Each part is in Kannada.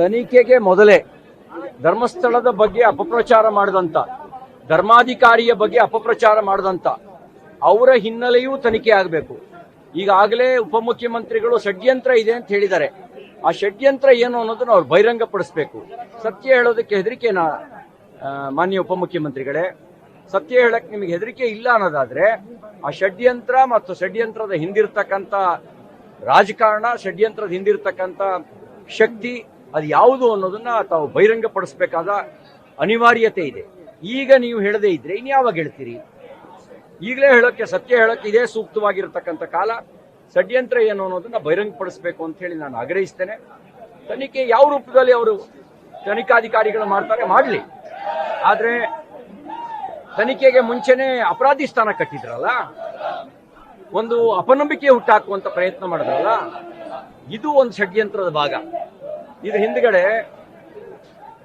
ತನಿಖೆಗೆ ಮೊದಲೇ ಧರ್ಮಸ್ಥಳದ ಬಗ್ಗೆ ಅಪಪ್ರಚಾರ ಮಾಡಿದಂತ, ಧರ್ಮಾಧಿಕಾರಿಯ ಬಗ್ಗೆ ಅಪಪ್ರಚಾರ ಮಾಡಿದಂತ ಅವರ ಹಿನ್ನೆಲೆಯೂ ತನಿಖೆ ಆಗಬೇಕು. ಈಗಾಗಲೇ ಉಪಮುಖ್ಯಮಂತ್ರಿಗಳು ಷಡ್ಯಂತ್ರ ಇದೆ ಅಂತ ಹೇಳಿದ್ದಾರೆ. ಆ ಷಡ್ಯಂತ್ರ ಏನು ಅನ್ನೋದನ್ನ ಅವ್ರು ಬಹಿರಂಗಪಡಿಸ್ಬೇಕು. ಸತ್ಯ ಹೇಳೋದಕ್ಕೆ ಹೆದರಿಕೆನಾ ಮಾನ್ಯ ಉಪಮುಖ್ಯಮಂತ್ರಿಗಳೇ. ಸತ್ಯ ಹೇಳಕ್ ನಿಮಗೆ ಹೆದರಿಕೆ ಇಲ್ಲ ಅನ್ನೋದಾದ್ರೆ, ಆ ಷಡ್ಯಂತ್ರ ಮತ್ತು ಷಡ್ಯಂತ್ರದ ಹಿಂದಿರ್ತಕ್ಕಂಥ ರಾಜಕಾರಣ, ಷಡ್ಯಂತ್ರದ ಹಿಂದಿರ್ತಕ್ಕಂಥ ಶಕ್ತಿ ಅದು ಯಾವುದು ಅನ್ನೋದನ್ನ ತಾವು ಬಹಿರಂಗಪಡಿಸಬೇಕಾದ ಅನಿವಾರ್ಯತೆ ಇದೆ. ಈಗ ನೀವು ಹೇಳದೇ ಇದ್ರೆ ಇನ್ಯಾವಾಗ ಹೇಳ್ತೀರಿ? ಈಗಲೇ ಹೇಳೋಕ್ಕೆ, ಸತ್ಯ ಹೇಳೋಕ್ಕೆ ಇದೇ ಸೂಕ್ತವಾಗಿರತಕ್ಕಂಥ ಕಾಲ. ಷಡ್ಯಂತ್ರ ಏನು ಅನ್ನೋದನ್ನ ಬಹಿರಂಗಪಡಿಸಬೇಕು ಅಂತ ಹೇಳಿ ನಾನು ಆಗ್ರಹಿಸ್ತೇನೆ. ತನಿಖೆ ಯಾವ ರೂಪದಲ್ಲಿ ಅವರು ತನಿಖಾಧಿಕಾರಿಗಳು ಮಾಡ್ತಾರೆ ಮಾಡಲಿ. ಆದರೆ ತನಿಖೆಗೆ ಮುಂಚೆನೆ ಅಪರಾಧಿ ಸ್ಥಾನ ಕಟ್ಟಿದ್ರಲ್ಲ, ಒಂದು ಅಪನಂಬಿಕೆ ಹುಟ್ಟಾಕುವಂತ ಪ್ರಯತ್ನ ಮಾಡಿದ್ರಲ್ಲ, ಇದು ಒಂದು ಷಡ್ಯಂತ್ರದ ಭಾಗ. ಇದ್ರ ಹಿಂದ್ಗಡೆ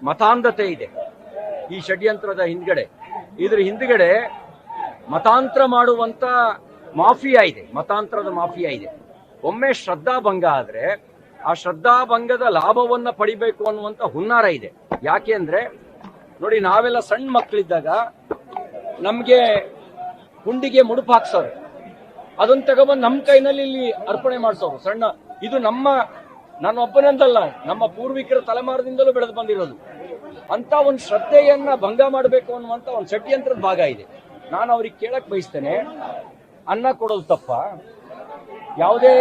ಮತಾಂಧತೆ ಇದೆ. ಈ ಷಡ್ಯಂತ್ರದ ಹಿಂದ್ಗಡೆ. ಇದ್ರ ಹಿಂದ್ಗಡೆ ಮತಾಂತರ ಮಾಡುವಂತ ಮಾಫಿಯಾ ಇದೆ. ಮತಾಂತರದ ಮಾಫಿಯಾ ಇದೆ. ಒಮ್ಮೆ ಶ್ರದ್ಧಾಭಂಗ ಆದ್ರೆ ಆ ಶ್ರದ್ಧಾಭಂಗದ ಲಾಭವನ್ನ ಪಡಿಬೇಕು ಅನ್ನುವಂತ ಹುನ್ನಾರ ಇದೆ. ಯಾಕೆ ಅಂದ್ರೆ, ನೋಡಿ ನಾವೆಲ್ಲ ಸಣ್ಣ ಮಕ್ಕಳಿದ್ದಾಗ ನಮ್ಗೆ ಹುಂಡಿಗೆ ಮುಡುಪು ಹಾಕ್ಸೋರು. ಅದನ್ನ ತಗೊಬಂದು ನಮ್ಮ ಕೈನಲ್ಲಿ ಇಲ್ಲಿ ಅರ್ಪಣೆ ಮಾಡಿಸೋರು. ಸಣ್ಣ, ಇದು ನಮ್ಮ ನನ್ನ ಒಬ್ಬನಂದಲ್ಲ ನಮ್ಮ ಪೂರ್ವಿಕರ ತಲೆಮಾರದಿಂದಲೂ ಬೆಳೆದು ಬಂದಿರೋದು. ಅಂತ ಒಂದು ಶ್ರದ್ಧೆಯನ್ನ ಭಂಗ ಮಾಡಬೇಕು ಅನ್ನುವಂತ ಒಂದು ಷಡ್ಯಂತ್ರದ ಭಾಗ ಇದೆ. ನಾನು ಅವ್ರಿಗೆ ಕೇಳಕ್ ಬಯಸ್ತೇನೆ, ಅನ್ನ ಕೊಡೋದು ತಪ್ಪ. ಯಾವುದೇ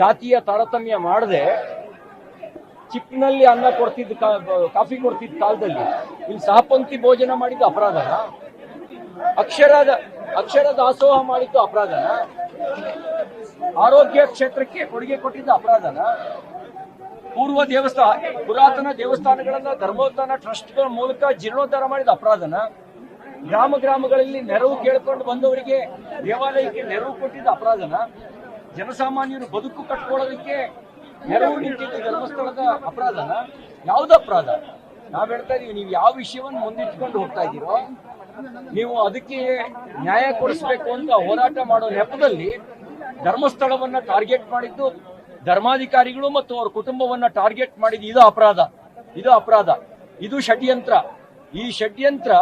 ಜಾತಿಯ ತಾರತಮ್ಯ ಮಾಡದೆ ಚಿಕ್ಕನಲ್ಲಿ ಅನ್ನ ಕೊಡ್ತಿದ್ದ ಕಾಫಿ ಕೊಡ್ತಿದ್ದ ಕಾಲದಲ್ಲಿ, ಇಲ್ಲಿ ಸಹಪಂಕ್ತಿ ಭೋಜನ ಮಾಡಿದ್ದು ಅಪರಾಧನ? ಅಕ್ಷರದ, ಅಕ್ಷರ ದಾಸೋಹ ಮಾಡಿದ್ದು ಅಪರಾಧನ? ಆರೋಗ್ಯ ಕ್ಷೇತ್ರಕ್ಕೆ ಕೊಡುಗೆ ಕೊಟ್ಟಿದ್ದು ಅಪರಾಧನ? ಪೂರ್ವ ದೇವಸ್ಥಾನ, ಪುರಾತನ ದೇವಸ್ಥಾನಗಳನ್ನ ಧರ್ಮೋತ್ಥಾನ ಟ್ರಸ್ಟ್ಗಳ ಮೂಲಕ ಜೀರ್ಣೋದ್ಧಾರ ಮಾಡಿದ ಅಪರಾಧನ ಗ್ರಾಮ ಗ್ರಾಮಗಳಲ್ಲಿ ನೆರವು ಕೇಳಿಕೊಂಡು ಬಂದವರಿಗೆ ದೇವಾಲಯಕ್ಕೆ ನೆರವು ಕೊಟ್ಟಿದ್ದ ಅಪರಾಧನ ಜನಸಾಮಾನ್ಯರು ಬದುಕು ಕಟ್ಕೊಳ್ಳೋದಕ್ಕೆ ನೆರವು ನಿಂತಿದ್ದ ಧರ್ಮಸ್ಥಳದ ಅಪರಾಧನ ಯಾವ್ದು ಅಪರಾಧ? ನಾವ್ ಹೇಳ್ತಾ ಇದೀವಿ, ನೀವು ಯಾವ ವಿಷಯವನ್ನು ಮುಂದಿಟ್ಕೊಂಡು ಹೋಗ್ತಾ ಇದ್ದೀರೋ ನೀವು ಅದಕ್ಕೆ ನ್ಯಾಯ ಕೊಡಿಸ್ಬೇಕು ಅಂತ ಹೋರಾಟ ಮಾಡೋ ನೆಪದಲ್ಲಿ ಧರ್ಮಸ್ಥಳವನ್ನ ಟಾರ್ಗೆಟ್ ಮಾಡಿದ್ದು ಧರ್ಮಾಧಿಕಾರಿಗಳು ಮತ್ತು ಅವರ ಕುಟುಂಬವನ್ನ ಟಾರ್ಗೆಟ್ ಮಾಡಿದ ಇದು ಅಪರಾಧ. ಇದು ಅಪರಾಧ. ಇದು ಷಡ್ಯಂತ್ರ. ಈ ಷಡ್ಯಂತ್ರ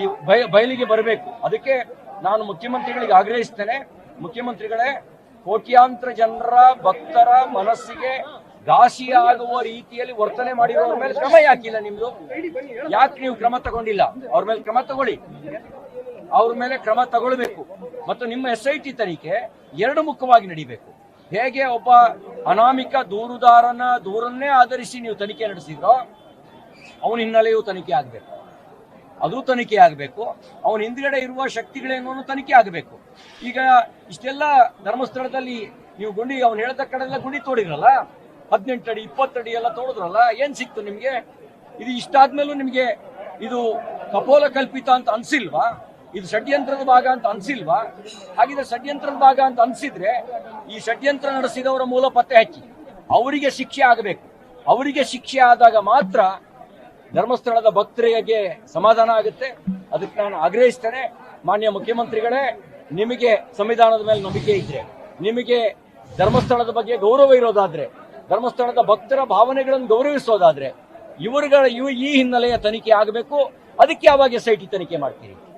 ಈ ಬಯ ಬಯಲಿಗೆ ಬರಬೇಕು. ಅದಕ್ಕೆ ನಾನು ಮುಖ್ಯಮಂತ್ರಿಗಳಿಗೆ ಆಗ್ರಹಿಸ್ತೇನೆ. ಮುಖ್ಯಮಂತ್ರಿಗಳೇ, ಕೋಟ್ಯಾಂತರ ಜನರ ಭಕ್ತರ ಮನಸ್ಸಿಗೆ ಘಾಸಿಯಾಗುವ ರೀತಿಯಲ್ಲಿ ವರ್ತನೆ ಮಾಡಿರೋರ ಮೇಲೆ ಕ್ರಮ ಯಾಕಿಲ್ಲ ನಿಮ್ದು? ಯಾಕೆ ನೀವು ಕ್ರಮ ತಗೊಂಡಿಲ್ಲ? ಅವ್ರ ಮೇಲೆ ಕ್ರಮ ತಗೊಳ್ಳಿ. ಅವ್ರ ಮೇಲೆ ಕ್ರಮ ತಗೊಳ್ಬೇಕು. ಮತ್ತು ನಿಮ್ಮ ಎಸ್ ಐ ಟಿ ತನಿಖೆ ಎರಡು ಮುಖವಾಗಿ ನಡಿಬೇಕು. ಹೇಗೆ ಒಬ್ಬ ಅನಾಮಿಕ ದೂರುದಾರನ ದೂರನ್ನೇ ಆಧರಿಸಿ ನೀವು ತನಿಖೆ ನಡೆಸಿದ್ರೋ, ಅವನ ಹಿನ್ನೆಲೆಯೂ ತನಿಖೆ ಆಗಬೇಕು. ಅದು ತನಿಖೆ ಆಗಬೇಕು. ಅವನ ಹಿಂದ್ಗಡೆ ಇರುವ ಶಕ್ತಿಗಳೇನೋ ತನಿಖೆ ಆಗಬೇಕು. ಈಗ ಇಷ್ಟೆಲ್ಲ ಧರ್ಮಸ್ಥಳದಲ್ಲಿ ನೀವು ಗುಂಡಿ, ಅವ್ನು ಕಡೆ ಕಡೆಲ್ಲ ಗುಂಡಿ ತೋಡಿದ್ರಲ್ಲ, ಹದಿನೆಂಟು ಅಡಿ, ಇಪ್ಪತ್ತು ಅಡಿ ಎಲ್ಲ ತೋಡಿದ್ರಲ್ಲ, ಏನ್ ಸಿಕ್ತು ನಿಮ್ಗೆ? ಇದು ಇಷ್ಟಾದ್ಮೇಲೂ ನಿಮ್ಗೆ ಇದು ಕಪೋಲ ಕಲ್ಪಿತ ಅಂತ ಅನ್ಸಿಲ್ವಾ? ಇದು ಷಡ್ಯಂತ್ರದ ಭಾಗ ಅಂತ ಅನ್ಸಿಲ್ವಾ? ಹಾಗಿದ್ರೆ ಷಡ್ಯಂತ್ರದ ಭಾಗ ಅಂತ ಅನ್ಸಿದ್ರೆ ಈ ಷಡ್ಯಂತ್ರ ನಡೆಸಿದವರ ಮೂಲ ಪತ್ತೆ ಹಚ್ಚಿ. ಅವರಿಗೆ ಶಿಕ್ಷೆ ಆಗಬೇಕು. ಅವರಿಗೆ ಶಿಕ್ಷೆ ಆದಾಗ ಮಾತ್ರ ಧರ್ಮಸ್ಥಳದ ಭಕ್ತರಿಗೆ ಸಮಾಧಾನ ಆಗುತ್ತೆ. ಅದಕ್ಕೆ ನಾನು ಆಗ್ರಹಿಸ್ತೇನೆ. ಮಾನ್ಯ ಮುಖ್ಯಮಂತ್ರಿಗಳೇ, ನಿಮಗೆ ಸಂವಿಧಾನದ ಮೇಲೆ ನಂಬಿಕೆ ಇದ್ರೆ, ನಿಮಗೆ ಧರ್ಮಸ್ಥಳದ ಬಗ್ಗೆ ಗೌರವ ಇರೋದಾದ್ರೆ, ಧರ್ಮಸ್ಥಳದ ಭಕ್ತರ ಭಾವನೆಗಳನ್ನು ಗೌರವಿಸೋದಾದ್ರೆ, ಇವರುಗಳ ಇವು ಈ ಹಿನ್ನೆಲೆಯ ತನಿಖೆ ಆಗಬೇಕು. ಅದಕ್ಕೆ ಯಾವಾಗ ಎಸ್ ಐ ಟಿ ತನಿಖೆ ಮಾಡ್ತೀರಿ?